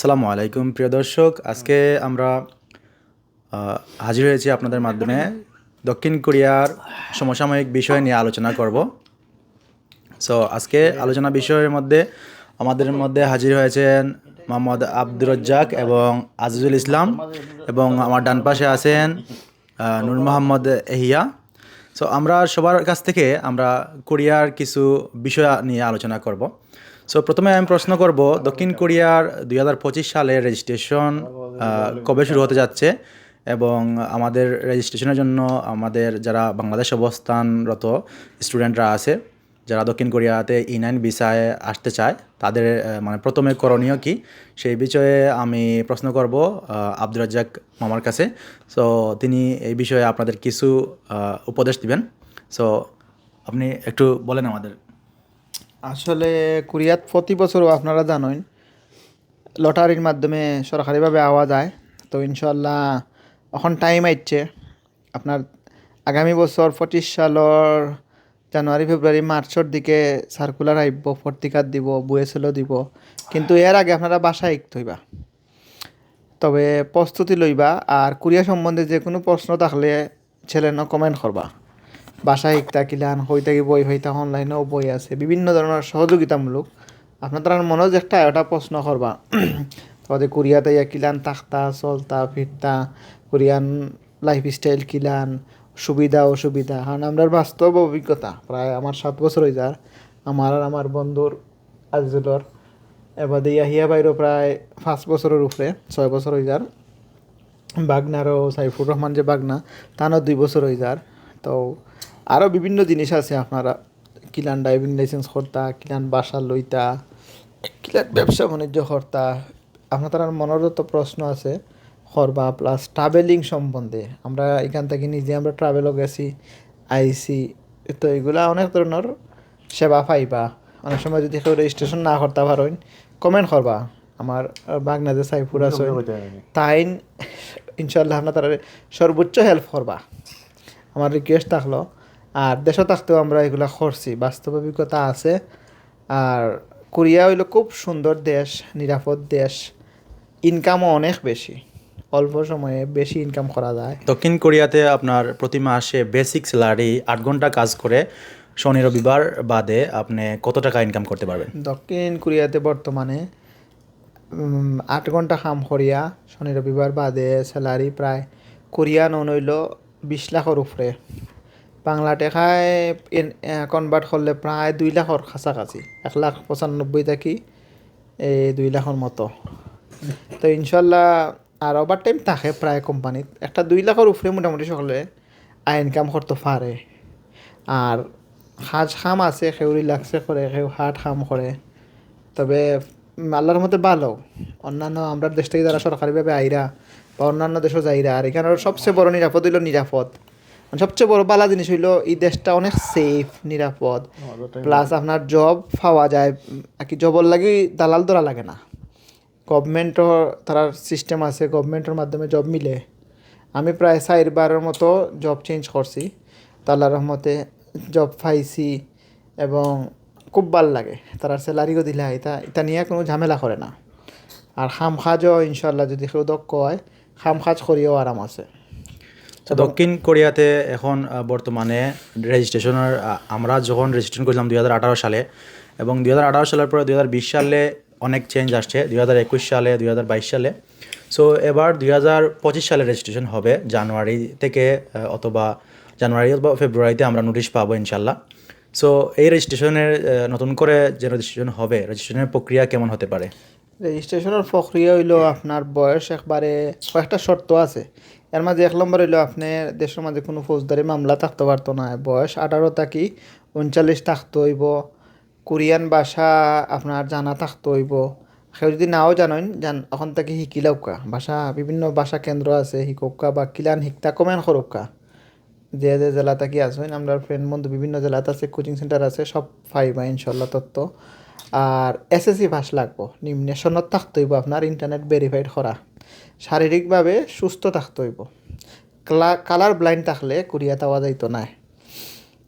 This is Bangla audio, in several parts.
আসসালামু আলাইকুম, প্রিয় দর্শক। আজকে আমরা হাজির হয়েছি আপনাদের মাধ্যমে দক্ষিণ কোরিয়ার সমসাময়িক বিষয় নিয়ে আলোচনা করব। সো আজকে আলোচনা বিষয়ের মধ্যে আমাদের মধ্যে হাজির হয়েছেন মোহাম্মদ আব্দুর রাজ্জাক এবং আজিজুল ইসলাম এবং আমার ডান পাশে আছেন নূর মোহাম্মদ এহিয়া। সো আমরা সবার কাছ থেকে আমরা কোরিয়ার কিছু বিষয় নিয়ে আলোচনা করব। সো প্রথমে আমি প্রশ্ন করব, দক্ষিণ কোরিয়ার দুই হাজার পঁচিশ সালের রেজিস্ট্রেশন কবে শুরু হতে যাচ্ছে? এবং আমাদের রেজিস্ট্রেশনের জন্য আমাদের যারা বাংলাদেশ অবস্থানরত স্টুডেন্টরা আছে, যারা দক্ষিণ কোরিয়াতে ই নাইন ভিসায় আসতে চায়, তাদের মানে প্রথমে করণীয় কি? সেই বিষয়ে আমি প্রশ্ন করব আব্দুর রাজ্জাক মামার কাছে। সো তিনি এই বিষয়ে আপনাদের কিছু উপদেশ দিবেন। সো আপনি একটু বলেন আমাদের। আসলে কোরিয়াত প্রতি বছরও আপনারা জানেন, লটারির মাধ্যমে সরকারিভাবে আওয়া যায়। তো ইনশাল্লাহ এখন টাইম আইছে। আপনার আগামী বছর পঁচিশ সালের জানুয়ারি, ফেব্রুয়ারি, মার্চের দিকে সার্কুলার আইব পত্রিকাত দিব বুয়েসেলও দিব। কিন্তু এর আগে আপনারা বাসায় একটু হইবা। তবে প্রস্তুতি লইবা আর কোরিয়া সম্বন্ধে যে কোনো প্রশ্ন থাকলে ছেলে ন কমেন্ট করবা। বাসায় শিকতা কিলান হই থাকি বই হইতা অনলাইনেও বই আছে। বিভিন্ন ধরনের সহযোগিতামূলক। আপনার তার মনেও যে একটা এটা প্রশ্ন করবা। তবে কোরিয়াতে ইয়া কিলান তাখতা চলতা, ফিরতা, কোরিয়ান লাইফ স্টাইল কিলান সুবিধা, অসুবিধা। কারণ আমরা বাস্তব অভিজ্ঞতা, প্রায় আমার সাত বছর হয়ে যার। আমার আর আমার বন্ধুর আজিজুলর এবার দিয়া হিয়া বাইরও প্রায় পাঁচ বছরের উপরে, ছয় বছর হয়ে যার। বাগনারও সাইফুর রহমান যে বাগনা তারও দুই বছর হয়ে যার। তো আরও বিভিন্ন জিনিস আছে আপনারা। কিলান ড্রাইভিং লাইসেন্স করতা কিলান বাসা লইতা কিলান ব্যবসা বাণিজ্য করতা আপনার তার মনের যত প্রশ্ন আছে করবা প্লাস ট্রাভেলিং সম্বন্ধে। আমরা এখান থেকে নিজে আমরা ট্রাভেলও গেছি আইসি তো এগুলা অনেক ধরনের সেবা পাইবা। অনেক সময় যদি কেউ রেজিস্ট্রেশন না করতে পারেন কমেন্ট করবা। আমার বাগনা যে সাইফুর আছে। তাইন ইনশাল্লাহ আপনার তারা সর্বোচ্চ হেল্প করবা। আমার রিকোয়েস্ট থাকল আর দেশও থাকতেও আমরা এগুলা করছি। বাস্তব অভিজ্ঞতা আছে। আর কোরিয়া হইল খুব সুন্দর দেশ নিরাপদ দেশ। ইনকামও অনেক বেশি। অল্প সময়ে বেশি ইনকাম করা যায়। দক্ষিণ কোরিয়াতে আপনার প্রতি মাসে বেসিক স্যালারি আট ঘণ্টা কাজ করে শনি রবিবার বাদে আপনি কত টাকা ইনকাম করতে পারবেন? দক্ষিণ কোরিয়াতে বর্তমানে আট ঘণ্টা কাম করিয়া শনি রবিবার বাদে স্যালারি প্রায় কোরিয়ান নইল বিশ লাখর উপরে। বাংলা টেকায় কনভার্ট করলে প্রায় দুই লাখর কাছাকাছি, এক লাখ পঁচানব্বই থাকি এই দুই লাখর মতো। তো ইনশাল্লাহ আর ওভার টাইম থাকে প্রায় কোম্পানিত একটা দুই লাখর উপরে মোটামুটি সকলে আয় ইনকাম করতে পারে আর সাজ খাম আছে সেউ রিলাক্সে করে সেউ হাট খাম করে তবে আল্লাহর মধ্যে ভালো। অন্যান্য আমরা দেশ থেকে যারা সরকারিভাবে আইরা বা অন্যান্য দেশও যাইরা, আর এখানের সবচেয়ে বড় নিরাপদ হইল নিরাপদ। সবচেয়ে বড় বালা জিনিস হইল এই দেশটা অনেক সেফ নিরাপদ। প্লাস আপনার জব পাওয়া যায়। আর কি জবর লাগি দালাল ধরা লাগে না। গভর্নমেন্টর তার সিস্টেম আছে গভর্নমেন্টের মাধ্যমে জব মিলে। আমি প্রায় চারবারের মতো জব চেঞ্জ করছি। তো আল্লাহর রহমতে জব পাইছি এবং খুব ভালো লাগে। তারা স্যালারিও দিলে এটা এটা নিয়ে কোনো ঝামেলা করে না। আর খাম খাজও ইনশাল্লাহ যদি কেউ দক্ষ হয় খাম খাজ করিও আরাম আছে। দক্ষিণ কোরিয়াতে এখন বর্তমানে রেজিস্ট্রেশনের আমরা যখন রেজিস্ট্রেশন করলাম দুই সালে, এবং দু হাজার আঠারো সালের পরে দু হাজার বিশ সালে অনেক চেঞ্জ আসছে দু হাজার একুশ সালে দু হাজার বাইশ সালে। সো এবার দু হাজার পঁচিশ সালে রেজিস্ট্রেশন হবে, জানুয়ারি থেকে অথবা জানুয়ারি অথবা ফেব্রুয়ারিতে আমরা নোটিশ পাবো ইনশাল্লাহ সো এই রেজিস্ট্রেশনের নতুন করে যে রেজিস্ট্রেশন হবে রেজিস্ট্রেশনের প্রক্রিয়া কেমন হতে পারে? রেজিস্ট্রেশনের প্রক্রিয়া হইল আপনার বয়স একবারে কয়েকটা শর্ত আছে। এর মাঝে এক নম্বর হইল আপনি দেশের মাঝে কোনো ফৌজদারি মামলা থাকতে পারতো না। বয়স আঠারো থাকি উনচল্লিশ থাকতে হইব। কোরিয়ান ভাষা আপনার জানা থাকতে হইব। সেও যদি নাও জানেন, জান এখন থেকে শিকিলাউকা ভাষা, বিভিন্ন ভাষা কেন্দ্র আছে শিকৌকা বা কিলান শিকতা কমেন সরুকা যে যে জেলা থাকি আছেন আমরা ফ্রেন্ড বন্ধু বিভিন্ন জেলাত আছে কোচিং সেন্টার আছে, সব পাইবা ইনশাল্লাহ তত্ত্ব আর এসএসসি পাস লাগবো। নিম্নেশনত থাকতে হইব আপনার ইন্টারনেট ভেরিফাইড করা। শারীরিকভাবে সুস্থ থাকতে হইব। কালার ব্লাইন্ড থাকলে কোরিয়া তাওয়া যাইতো না।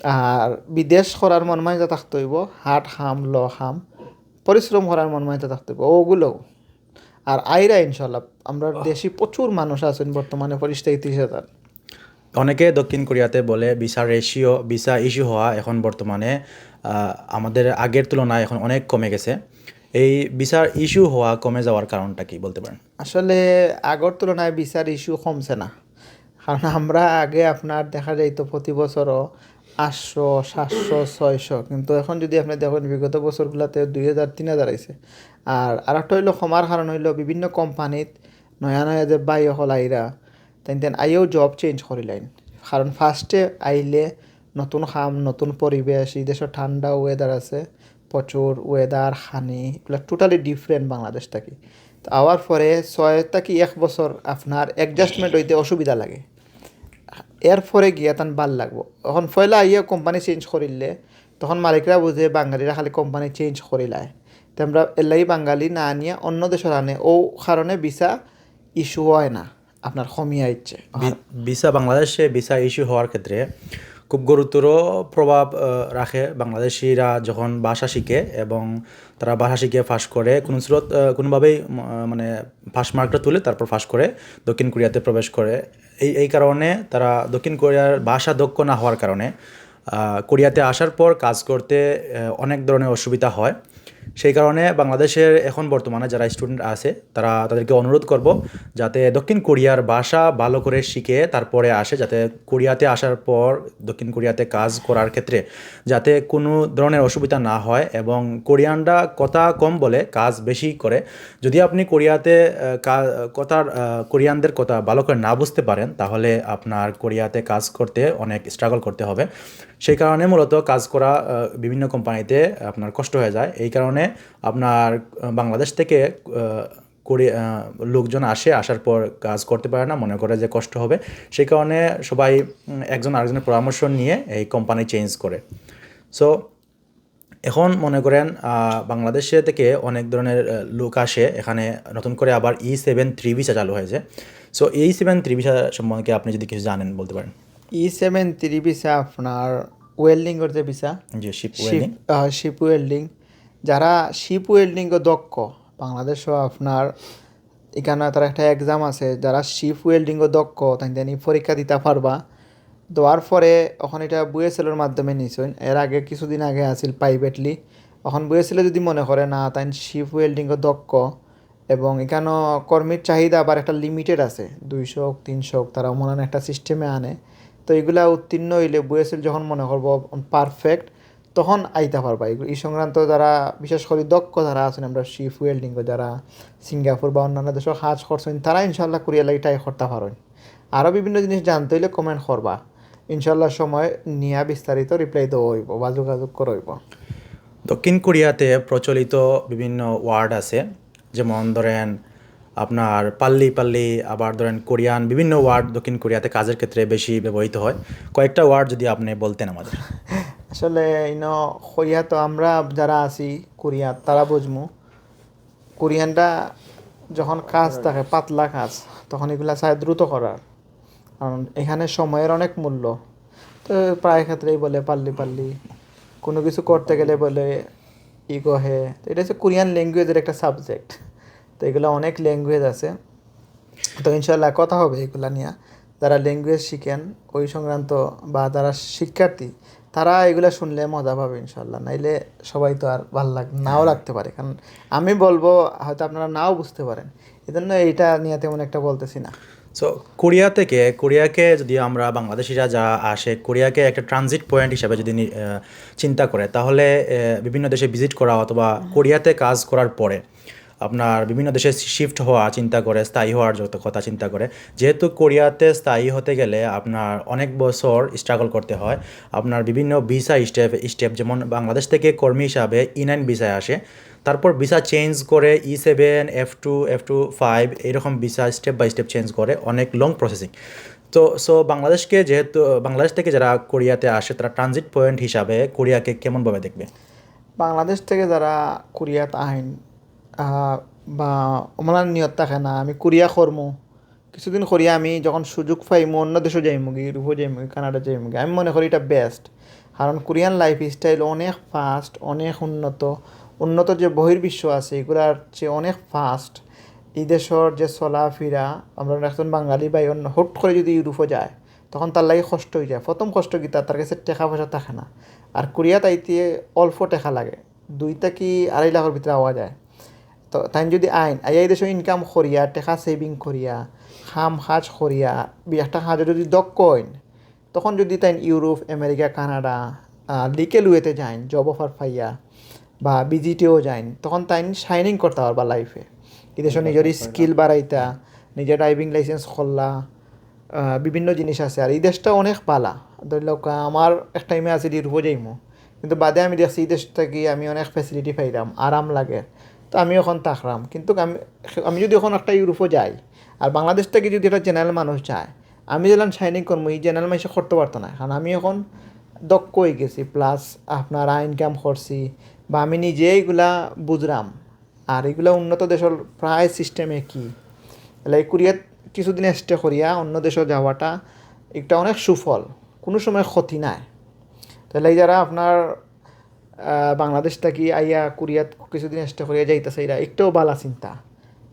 আর বিদেশ করার মন মাইতা থাকতে হইব হাট হাম ল হাম পরিশ্রম করার মন মাইতা থাকতে হইব ওগুলো আর আইরা ইনশাল্লাহ আমরা দেশি প্রচুর মানুষ আছেন বর্তমানে পরিস্থিতি তিরিশ হাজার অনেকে দক্ষিণ কোরিয়াতে বলে ভিসা রেশিও ভিসা ইস্যু হওয়া এখন বর্তমানে আমাদের আগের তুলনায় এখন অনেক কমে গেছে। এই ভিসার ইস্যু হওয়া কমে যাওয়ার কারণটা কি বলতে পারেন আসলে আগর তুলনায় বিচার ইস্যু কমছে না। কারণ আমরা আগে আপনার দেখা যায় তো প্রতি বছরও আটশো সাতশো, ছয়শো। কিন্তু এখন যদি আপনি দেখেন বিগত বছরগুলোতে দুই হাজার তিন হাজার আইছে আর আর আরেকটা হইল ক্ষমার কারণ হইল বিভিন্ন কোম্পানিত নয়া নয়া যে বাই হল আইরা তেন তেন আইও জব চেঞ্জ করিলাইন কারণ ফার্স্টে আইলে নতুন খাম, নতুন পরিবেশ এই দেশের ঠান্ডা ওয়েদার আছে। প্রচুর ওয়েদার হানি, এগুলো টোটালি ডিফারেন্ট বাংলাদেশ থাকি তো আওয়ার পরে ছয় থাকি এক বছর আপনার অ্যাডজাস্টমেন্ট হইতে অসুবিধা লাগে। এর পরে গিয়া তান ভালো লাগবো। এখন পয়লা আইয়া কোম্পানি চেঞ্জ করিলে, তখন মালিকরা বুঝে বাঙালিরা খালি কোম্পানি চেঞ্জ করিলায় তো আমরা এলাই বাঙালি না আনিয়া অন্য দেশের আনে, ও কারণে ভিসা ইস্যু হয় না। আপনার কমিয়ে আইচ্ছে বি- ভিসা বাংলাদেশে ভিসা ইস্যু হওয়ার ক্ষেত্রে খুব গুরুতর প্রভাব রাখে বাংলাদেশিরা যখন ভাষা শিখে এবং তারা ভাষা শিখে ফাঁস করে, কোনো স্রোত কোনোভাবেই মানে ফাঁস মার্কটা তুলে তারপর ফাঁস করে দক্ষিণ কোরিয়াতে প্রবেশ করে। এই এই কারণে তারা দক্ষিণ কোরিয়ার ভাষা দক্ষ না হওয়ার কারণে কোরিয়াতে আসার পর কাজ করতে অনেক ধরনের অসুবিধা হয়। সেই কারণে বাংলাদেশের এখন বর্তমানে যারা স্টুডেন্ট আছে, তারা তাদেরকে অনুরোধ করব যাতে দক্ষিণ কোরিয়ার ভাষা ভালো করে শিখে তারপরে আসে, যাতে কোরিয়াতে আসার পর দক্ষিণ কোরিয়াতে কাজ করার ক্ষেত্রে যাতে কোনো ধরনের অসুবিধা না হয় এবং কোরিয়ানরা কথা কম বলে, কাজ বেশি করে। যদি আপনি কোরিয়াতে কথার কোরিয়ানদের কথা ভালো করে না বুঝতে পারেন, তাহলে আপনার কোরিয়াতে কাজ করতে অনেক স্ট্রাগল করতে হবে। সেই কারণে মূলত কাজ করা বিভিন্ন কোম্পানিতে আপনার কষ্ট হয়ে যায়। এই কারণে আপনার বাংলাদেশ থেকে আহ, লোকজন আসে আসার পর কাজ করতে পারে না মনে করে যে কষ্ট হবে। সেই কারণে সবাই একজন আরেকজনের পরামর্শ নিয়ে এই কোম্পানি চেঞ্জ করে। সো এখন মনে করেন বাংলাদেশে থেকে অনেক ধরনের লোক আসে এখানে নতুন করে আবার ই সেভেন থ্রি ভিসা চালু হয়েছে। সো এই সেভেন থ্রি ভিসা সম্বন্ধে আপনি যদি কিছু জানেন বলতে পারেন। ই সেভেন থ্রি ভিসা আপনার ওয়েল্ডিং যে ভিসা যে শিপ শিপ শিপ ওয়েল্ডিং যারা শিপ ওয়েল্ডিং দক্ষ বাংলাদেশও আপনার এখানে তার একটা এক্সাম আছে, যারা শিপ ওয়েল্ডিং দক্ষ, তাই জানি পরীক্ষা দিতে পারবা। দেওয়ার পরে এখন এটা বুয়েসেলের মাধ্যমে নিছেন এর আগে কিছুদিন আগে আছিল প্রাইভেটলি এখন বুয়েসেলে যদি মনে করে, না, তাই শিপ ওয়েল্ডিং দক্ষ এবং এখানেও কর্মীর চাহিদা আবার একটা লিমিটেড আছে, দুইশো তিনশো তারা মনে একটা সিস্টেমে আনে। তো এগুলা উত্তীর্ণ হইলে বুয়েসেল যখন মনে করব পারফেক্ট তখন আইতে পারবা। এই সংক্রান্ত যারা বিশেষ করে দক্ষ যারা আছেন আমরা শিপ ওয়েল্ডিং যারা সিঙ্গাপুর বা অন্যান্য দেশেও কাজ করছেন তারা ইনশাল্লাহ কোরিয়া লাগে ট্রাই করতে পারেন। আরও বিভিন্ন জিনিস জানতে হইলে কমেন্ট করবা। ইনশাল্লাহ সময় নিয়ে বিস্তারিত রিপ্লাই দেওয়া হইব বা যোগাযোগ করা হইব। দক্ষিণ কোরিয়াতে প্রচলিত বিভিন্ন ওয়ার্ড আছে যেমন ধরেন আপনার পাল্লি পাল্লি আবার ধরেন কোরিয়ান বিভিন্ন ওয়ার্ড দক্ষিণ কোরিয়াতে কাজের ক্ষেত্রে বেশি ব্যবহৃত হয়। কয়েকটা ওয়ার্ড যদি আপনি বলতেন আমাদের। আসলে ইন কোরিয়া তো আমরা যারা আছি কোরিয়া তারা বুঝমু। কোরিয়ানরা যখন কাজ থাকে পাতলা কাজ তখন এগুলা চায় দ্রুত করার। কারণ এখানে সময়ের অনেক মূল্য। তো প্রায় ক্ষেত্রেই বলে পাল্লি পাল্লি। কোনো কিছু করতে গেলে বলে ইগো হে। তো এটা হচ্ছে কোরিয়ান ল্যাঙ্গুয়েজের একটা সাবজেক্ট। তো এগুলো অনেক ল্যাঙ্গুয়েজ আছে। তো ইনশাল্লাহ কথা হবে এগুলা নিয়ে। যারা ল্যাঙ্গুয়েজ শিখেন ওই সংক্রান্ত বা যারা শিক্ষার্থী তারা এগুলা শুনলে মজা পাবে ইনশাল্লাহ নাইলে সবাই তো আর ভালো লাগ নাও লাগতে পারে। কারণ আমি বলব হয়তো আপনারা নাও বুঝতে পারেন। এই জন্য এইটা নিয়ে তেমন একটা বলতেছি না। সো কোরিয়া থেকে কোরিয়াকে যদি আমরা বাংলাদেশিরা যা আসে কোরিয়াকে একটা ট্রানজিট পয়েন্ট হিসাবে যদি চিন্তা করে তাহলে বিভিন্ন দেশে ভিজিট করা অথবা কোরিয়াতে কাজ করার পরে আপনার বিভিন্ন দেশে শিফট হওয়া চিন্তা করে, স্থায়ী হওয়ার যত কথা চিন্তা করে, যেহেতু কোরিয়াতে স্থায়ী হতে গেলে আপনার অনেক বছর স্ট্রাগল করতে হয়। আপনার বিভিন্ন ভিসা স্টেপ স্টেপ যেমন বাংলাদেশ থেকে কর্মী হিসাবে ই নাইন ভিসায় আসে, তারপর ভিসা চেঞ্জ করে E seven F two F two five এইরকম visa step by step change করে অনেক লং প্রসেসিং তো সো বাংলাদেশকে যেহেতু, বাংলাদেশ থেকে যারা কোরিয়াতে আসে, তারা ট্রানজিট পয়েন্ট হিসাবে কোরিয়াকে কেমনভাবে দেখবে? বাংলাদেশ থেকে যারা কোরিয়াত আইন বা আমার নিয়ত থাকে না, আমি কোরিয়া কর্ম কিছুদিন করিয়া আমি যখন সুযোগ পাইমু অন্য দেশও যাইমুগি ইউরোপও যাইমুগি, কানাডা যাইমুগি। আমি মনে করি এটা বেস্ট কারণ কোরিয়ান লাইফ স্টাইল অনেক ফাস্ট অনেক উন্নত। উন্নত যে বহির্বিশ্ব আছে এগুলার চেয়ে অনেক ফাস্ট এই দেশের যে চলাফেরা আমরা একজন বাঙালি ভাই অন্য, হুট করে যদি ইউরোপে যায়, তখন তার লাগে কষ্ট হয়ে যায়। প্রথম কষ্ট কি, তার কাছে টাকা পয়সা থাকে না। আর কোরিয়াত আইতে অল্প টাকা লাগে। দুইটা কি আড়াই লাখের ভিতরে আওয়া যায়। তো তাই যদি আইন আই এই দেশে ইনকাম করিয়া টেকা সেভিং করিয়া খাম সাজ করিয়া বি- একটা সাজে যদি দক্ষ হইন তখন যদি তাই ইউরোপ আমেরিকা কানাডা লিকে লুয়েতে যাইন জব অফার পাইয়া বা বিজিটিও যাইন তখন তাই শাইনিং করতে পারবা লাইফে এই দেশে নিজের স্কিল বাড়াইতা নিজের ড্রাইভিং লাইসেন্স করলা বিভিন্ন জিনিস আছে। আর এই দেশটা অনেক পালা। ধরি লোক আমার এক টাইমে আছে ইউরোপে যাইমো। কিন্তু বাদে আমি দেখছি এই দেশ কি আমি অনেক ফেসিলিটি পাইলাম আরাম লাগে। তো আমি এখন তাকরাম কিন্তু আমি আমি যদি এখন একটা ইউরোপে যাই, আর বাংলাদেশ থেকে যদি একটা জেনারেল মানুষ যায়, আমি যেলাম শাইনিং করব, এই জেনারেল মানুষ করতে পারতো না। কারণ আমি এখন দক্ষ হয়ে গেছি প্লাস আপনার ইনকাম করছি, বা আমি নিজে এইগুলা বুঝলাম। আর এগুলা উন্নত দেশের প্রায় সিস্টেমে কি? লাইক কোরিয়াত কিছুদিন স্টে করিয়া অন্য দেশে যাওয়াটা একটা অনেক সুফল। কোনো সময় ক্ষতি নাই। তাহলে এই যারা আপনার বাংলাদেশ থেকে আইয়া কোরিয়াত কিছুদিন স্টে করিয়া যাইতেছে, এরা একটাও বালা চিন্তা।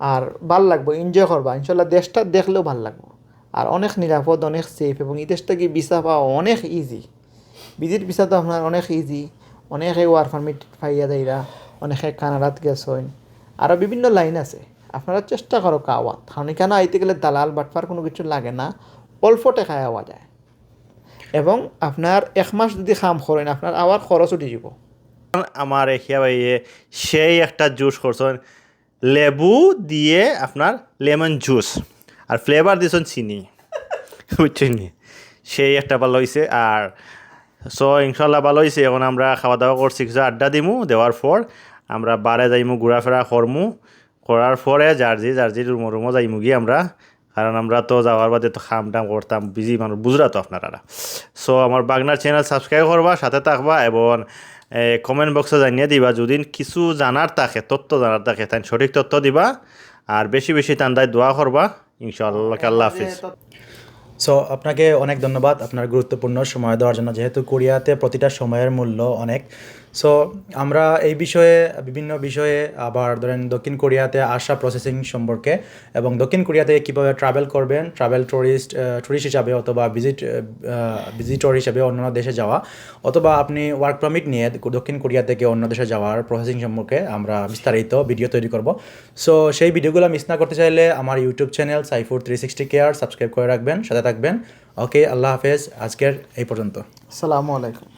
আর ভালো লাগবো এনজয় করবা। ইনশাল্লাহ দেশটা দেখলেও ভালো লাগবো। আর অনেক নিরাপদ, অনেক সেফ এবং এই দেশটা কি ভিসা পাওয়া অনেক ইজি বিজির ভিসা তো আপনার অনেক ইজি অনেকে ওয়ার পারমিট পাইয়া দেয়রা অনেকে কানাডাত গেছেন। আরও বিভিন্ন লাইন আছে। আপনারা চেষ্টা করো কাওয়াত। কারণ এখানে আইতে গেলে দালাল বাটফার কোনো কিছু লাগে না। অল্প টাকায় আওয়া যায়। এবং আপনার এক মাস যদি খাম করেন, আপনার আবার খরচ উঠে যাব আমার এখিয়া ভাইয়ে সেই একটা জুস করছেন। লেবু দিয়ে আপনার লেমন জুস আর ফ্লেভার দিয়েছেন চিনি। বুঝছেন নি? সেই একটা ভালো হয়েছে আর সো ইনশাল্লাহ ভালো হয়েছে এখন আমরা খাওয়া দাওয়া করছি কিছু আড্ডা দিমু দেওয়ার পর আমরা বারে যাইমু ঘোরাফেরা করমু। করার পরে জার্জি জার্জি রুমো রুমো যাইমু গিয়ে আমরা। কারণ আমরা তো যাওয়ার বাদে তো খাম টাম করতাম বিজি মানুষ বুঝরা তো আপনারা। সো আমার বাগনার চ্যানেল সাবস্ক্রাইব করবা সাথে থাকবা এবং কমেন্ট বক্সে জানিয়ে দিবা যদি কিছু জানার থাকে তথ্য জানার থাকে তাই সঠিক তথ্য দিবা আর বেশি বেশি তান্দায় দোয়া করবা ইনশাল্লাহ আল্লাহ হাফিজ। সো আপনাকে অনেক ধন্যবাদ আপনার গুরুত্বপূর্ণ সময় দেওয়ার জন্য। যেহেতু কোরিয়াতে প্রতিটা সময়ের মূল্য অনেক। সো আমরা এই বিষয়ে, বিভিন্ন বিষয়ে আবার ধরেন দক্ষিণ কোরিয়াতে আসা প্রসেসিং সম্পর্কে এবং দক্ষিণ কোরিয়াতে কীভাবে ট্রাভেল করবেন ট্রাভেল ট্যুরিস্ট ট্যুরিস্ট হিসাবে অথবা ভিজিট ভিজিটর হিসাবে অন্যান্য দেশে যাওয়া অথবা আপনি ওয়ার্ক পারমিট নিয়ে দক্ষিণ কোরিয়া থেকে অন্য দেশে যাওয়ার প্রসেসিং সম্পর্কে আমরা বিস্তারিত ভিডিও তৈরি করব। সো সেই ভিডিওগুলো মিস না করতে চাইলে আমার YouTube channel Saifur three sixty care subscribe করে রাখবেন, সাথে থাকবেন। ওকে আল্লাহ হাফেজ, আজকের এই পর্যন্ত। আসসালামু আলাইকুম।